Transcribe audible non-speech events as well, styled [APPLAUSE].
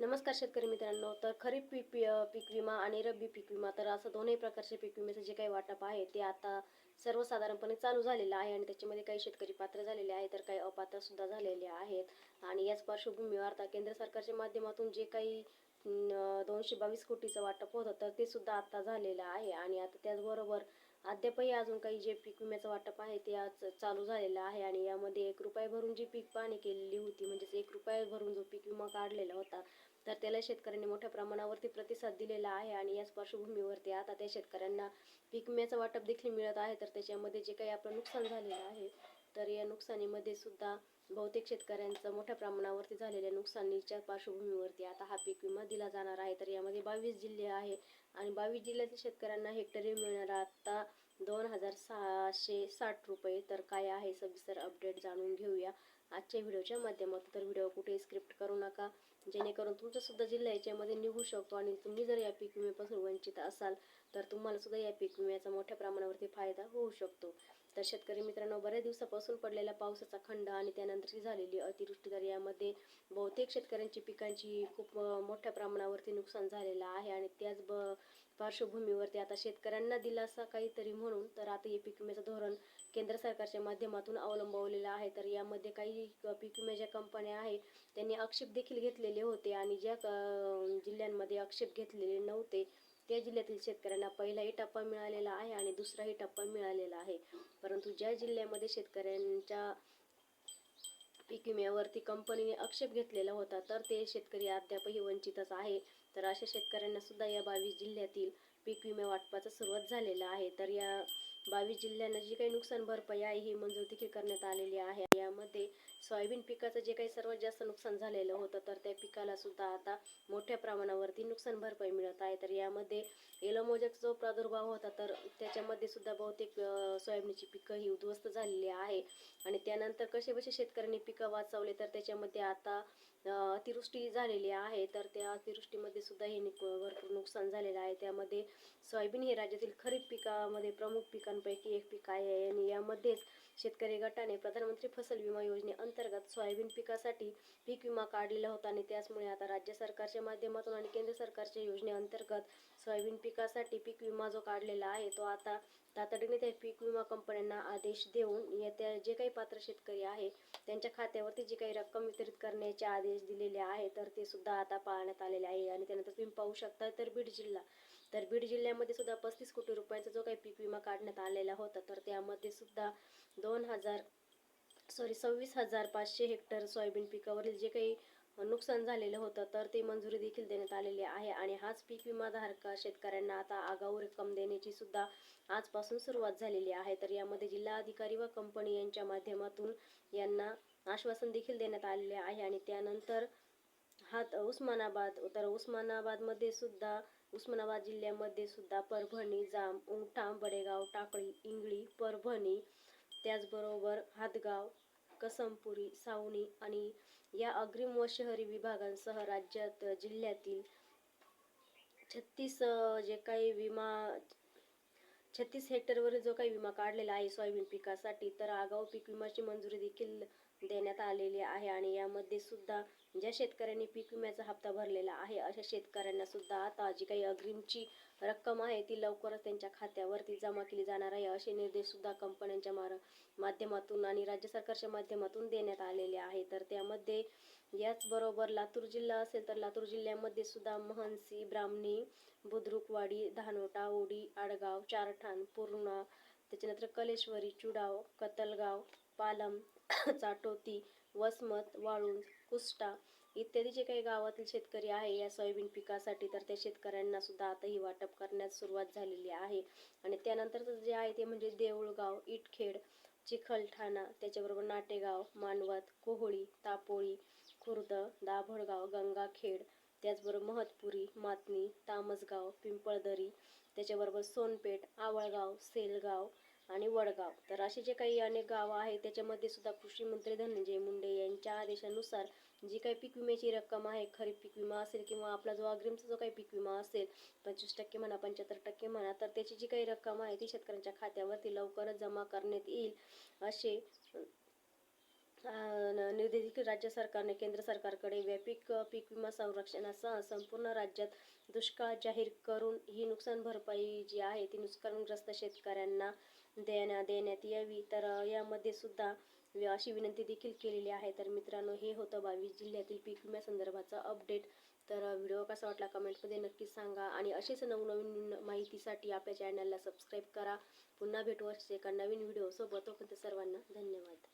नमस्कार शेतकरी मित्रांनो तर खरीप पीक पीक विमा आणि रब्बी पीक विमा तर असं दोन्ही प्रकारचे पीक विम्याचं जे काही वाटप आहे ते आता सर्वसाधारणपणे चालू झालेलं आहे आणि त्याच्यामध्ये काही शेतकरी पात्र झालेले आहे तर काही अपात्र सुद्धा झालेले आहेत. आणि याच पार्श्वभूमीवर आता केंद्र सरकारच्या माध्यमातून जे काही दोनशे बावीस कोटीचं वाटप होतं तर ते सुद्धा आता झालेलं आहे. आणि आता त्याचबरोबर अद्यापही अजून काही जे पीक विम्याचं वाटप आहे ते आज चालू झालेलं आहे आणि यामध्ये एक रुपये भरून जी पीक पाहणी केलेली होती म्हणजेच एक रुपये भरून जो पीक विमा काढलेला होता तर त्याला शेतकऱ्यांनी मोठ्या प्रमाणावरती प्रतिसाद दिलेला आहे आणि याच पार्श्वभूमीवरती आता त्या शेतकऱ्यांना पीक विम्याचं वाटप देखील मिळत आहे तर त्याच्यामध्ये जे काही आपलं नुकसान झालेलं आहे नुकसानीमध्ये सुद्धा बहुतेक शेतकऱ्यांचं मोठ्या प्रमाणावरती झालेल्या नुकसानीच्या पार्श्वभूमीवरती आता हा पीक विमा दिला जाणार आहे. तर यामध्ये बावीस जिल्हे आहे आणि बावीस जिल्ह्यातील शेतकऱ्यांना हेक्टरी मिळणार आता दोन हजार सहाशे साठ रुपये. तर काय आहे सविस्तर अपडेट जाणून घेऊया आजच्या व्हिडिओच्या माध्यमातून. तर व्हिडिओ कुठे स्क्रिप्ट करू नका जेणेकरून तुमचासुद्धा जिल्हा याच्यामध्ये निघू शकतो आणि तुम्ही जर या पीक विम्यापासून वंचित असाल तर तुम्हाला सुद्धा या पीक विम्याचा मोठ्या प्रमाणावरती फायदा होऊ शकतो. तर शेतकरी मित्रांनो बऱ्याच दिवसापासून पडलेला पावसाचा खंड आणि त्यानंतरची झालेली अतिवृष्टी तर यामध्ये बहुतेक शेतकऱ्यांची पिकांची खूप मोठ्या प्रमाणावरती नुकसान झालेलं आहे आणि त्याच ब पार्श्वभूमीवरती आता शेतकऱ्यांना दिलासा काहीतरी म्हणून तर आता हे पीक विम्याचं धोरण केंद्र सरकारच्या माध्यमातून अवलंबवलेलं आहे. तर यामध्ये काही पीक विम्या ज्या कंपन्या आहे त्यांनी आक्षेप देखील घेतलेले होते आणि ज्या जिल्ह्यांमध्ये आक्षेप घेतलेले नव्हते. त्या जिल्ह्यातील शेतकऱ्यांना पहिलाही टप्पा मिळालेला आहे आणि दुसराही टप्पा मिळालेला आहे. परंतु ज्या जिल्ह्यामध्ये शेतकऱ्यांच्या पीक विम्यावरती कंपनीने आक्षेप घेतलेला होता तर ते शेतकरी अद्यापही वंचितच आहे. तर अशा शेतकऱ्यांना सुद्धा या बावीस जिल्ह्यातील पीक विमा वाटपाचा सुरुवात झालेला आहे. तर या बावीस जिल्ह्यांना जी काही नुकसान भरपाई आहे ही मंजूर देखील करण्यात आलेली आहे. यामध्ये सोयाबीन पिकाचं जे काही सर्वात जास्त नुकसान झालेलं होतं तर त्या पिकाला सुद्धा आता मोठ्या प्रमाणावरती नुकसान भरपाई मिळत आहे. तर यामध्ये एलोमोजक जो प्रादुर्भाव होता तर त्याच्यामध्ये सुद्धा बहुतेक सोयाबीनची पिकं ही उद्ध्वस्त झालेली आहे. आणि त्यानंतर कसे कसे शेतकऱ्यांनी पिकं वाचवले तर त्याच्यामध्ये आता अतिवृष्टी झालेली आहे. तर त्या अतिवृष्टीमध्ये सुद्धा हे भरपूर नुकसान झालेलं आहे. त्यामध्ये सोयाबीन हे राज्यातील खरीप पिकामध्ये प्रमुख पिकांपैकी एक पीक आहे आणि यामध्येच शेतकरी गटाने प्रधानमंत्री फसल विमा योजनेअंतर्गत सोयाबीन पिकासाठी पीक विमा काढलेला होता आणि त्याचमुळे आता राज्य सरकारच्या माध्यमातून आणि केंद्र सरकारच्या योजनेअंतर्गत सोयाबीन पिकासाठी पीक विमा जो काढलेला आहे तो आता तातडीने त्या पीक विमा कंपन्यांना आदेश देऊन येत्या जे काही पात्र शेतकरी आहे त्यांच्या खात्यावरती जी काही रक्कम वितरित करण्याचे आदेश दिलेले आहे तर ते सुद्धा आता पाळण्यात आलेले आहे आणि त्यानंतर तुम्ही पाहू शकता तर बीड जिल्हा तर बीड जिल्ह्यामध्ये सुद्धा पस्तीस कोटी रुपयांचा जो काही पीक विमा काढण्यात आलेला होता तर त्यामध्ये सुद्धा दोन हजार सॉरी सव्वीस हजार पाचशे हेक्टर सोयाबीन पिकावरील जे काही नुकसान झालेलं होतं तर ते मंजुरी देखील देण्यात आलेली आहे. आणि हाच पीक विमाधारक शेतकऱ्यांना आता आगाऊ रक्कम देण्याची सुद्धा आजपासून सुरुवात झालेली आहे. तर यामध्ये जिल्हा अधिकारी व कंपनी यांच्या माध्यमातून यांना आश्वासन देखील देण्यात आलेले आहे. आणि त्यानंतर हात उस्मानाबाद तर उस्मानाबादमध्ये सुद्धा उस्मानाबाद जिल्ह्यामध्ये सुद्धा परभणी जाम उमठाम बडेगाव टाकळी इंगळी परभणी त्याचबरोबर हातगाव कसमपुरी सावणी आणि या अग्रिम व शहरी विभागांसह राज्यात जिल्ह्यातील छत्तीस जे काही विमा छत्तीस हेक्टरवरील जो काही विमा काढलेला आहे सोयाबीन पिकासाठी तर आगाऊ पीक विम्याची मंजुरी देखील देण्यात आलेली आहे आणि यामध्ये सुद्धा ज्या शेतकऱ्यांनी पीक विम्याचा हप्ता भरलेला आहे अशा शेतकऱ्यांना सुद्धा आता जी काही अग्रिमची रक्कम आहे ती लवकरच त्यांच्या खात्यावरती जमा केली जाणार आहे असे निर्देश सुद्धा कंपन्यांच्या मार माध्यमातून आणि राज्य सरकारच्या माध्यमातून देण्यात आलेले आहे. तर त्यामध्ये याचबरोबर लातूर जिल्हा असेल तर लातूर जिल्ह्यामध्ये सुद्धा महनसी ब्राह्मणी बुद्रुकवाडी धानोटा ओडी आडगाव चारठाण पूर्णा त्याच्यानंतर कलेश्वरी चुडाव कतलगाव पालम [COUGHS] चाटोती वसमत वाळूंज कुष्टा इत्यादी जे काही गावातील शेतकरी आहे या सोयाबीन पिकासाठी तर त्या शेतकऱ्यांना सुद्धा आता ही वाटप करण्यास सुरुवात झालेली आहे. आणि त्यानंतरचं जे आहे ते म्हणजे देऊळगाव इटखेड चिखलठाणा त्याच्याबरोबर नाटेगाव मानवत कोहळी तापोळी खुर्द दाभोळगाव गंगाखेड त्याचबरोबर महतपुरी मातनी तामसगाव पिंपळदरी त्याच्याबरोबर सोनपेठ आवळगाव सेलगाव आणि वडगाव. तर असे जे काही अनेक गावं आहेत त्याच्यामध्ये सुद्धा कृषी मंत्री धनंजय मुंडे यांच्या आदेशानुसार जी काही पीक विम्याची रक्कम आहे खरीप पीक विमा असेल किंवा आपला जो अग्रिमचा जो काही पीक विमा असेल पंचवीस टक्के म्हणा पंच्याहत्तर टक्के म्हणा तर त्याची जी काही रक्कम आहे ती शेतकऱ्यांच्या खात्यावरती लवकरच जमा करण्यात येईल असे निर्देशित राज्य सरकारने केंद्र सरकारकडे व्यापक पीक विमा संरक्षणासह संपूर्ण राज्यात दुष्काळ जाहीर करून ही नुकसान भरपाई जी आहे ती नुकसानग्रस्त शेतकऱ्यांना देण्या देण्यात यावी. तर यामध्ये सुद्धा अशी विनंती देखील केलेली आहे. तर मित्रांनो हे होतं बावीस जिल्ह्यातील पीक विम्यासंदर्भाचा अपडेट. तर व्हिडिओ कसा वाटला कमेंटमध्ये नक्कीच सांगा आणि अशीच नवनवीन माहितीसाठी आपल्या चॅनलला सबस्क्राईब करा. पुन्हा भेटू असेच एका नवीन व्हिडिओसोबत. तोपर्यंत सर्वांना धन्यवाद.